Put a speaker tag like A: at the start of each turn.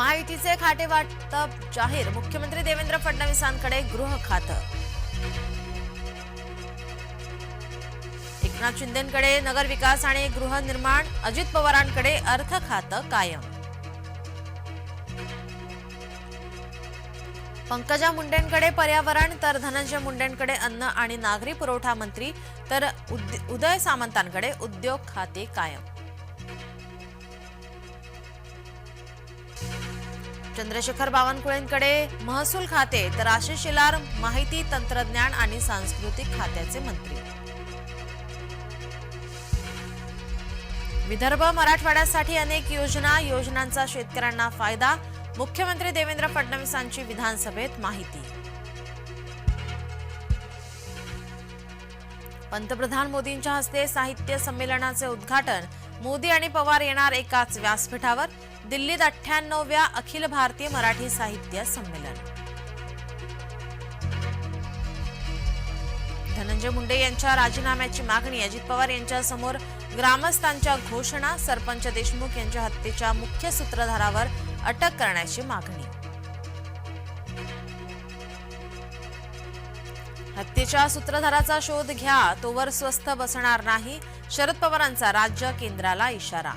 A: महायुतीचे खाते वाटप जाहीर. मुख्यमंत्री देवेंद्र फडणवीसांकडे गृह खातं. एकनाथ शिंदेकडे नगरविकास आणि गृहनिर्माण अजित पवारांकडे अर्थ खातं कायम. पंकजा मुंडेंकडे पर्यावरण तर धनंजय मुंडेंकडे अन्न आणि नागरी पुरवठा मंत्री तर उद- उदय सामंतांकडे उद्योग खाते कायम. चंद्रशेखर बावनकुळेंकडे महसूल खाते तर आशिष शेलार माहिती तंत्रज्ञान आणि सांस्कृतिक खात्याचे मंत्री. विदर्भ मराठवाड्यासाठी अनेक योजना योजनांचा शेतकऱ्यांना फायदा मुख्यमंत्री देवेंद्र फडणवीसांची विधानसभेत माहिती. पंतप्रधान मोदींच्या हस्ते साहित्य संमेलनाचे उद्घाटन मोदी आणि पवार येणार एकाच व्यासपीठावर दिल्लीत अठ्ठ्याण्णवव्या अखिल भारतीय मराठी साहित्य संमेलन. धनंजय मुंडे यांच्या राजीनाम्याची मागणी अजित पवार यांच्यासमोर ग्रामस्थांच्या घोषणा सरपंच देशमुख यांच्या हत्येच्या मुख्य सूत्रधारावर अटक करण्याची मागणी. हत्येच्या सूत्रधाराचा शोध घ्या तोवर स्वस्थ बसणार नाही शरद पवारांचा राज्य केंद्राला इशारा.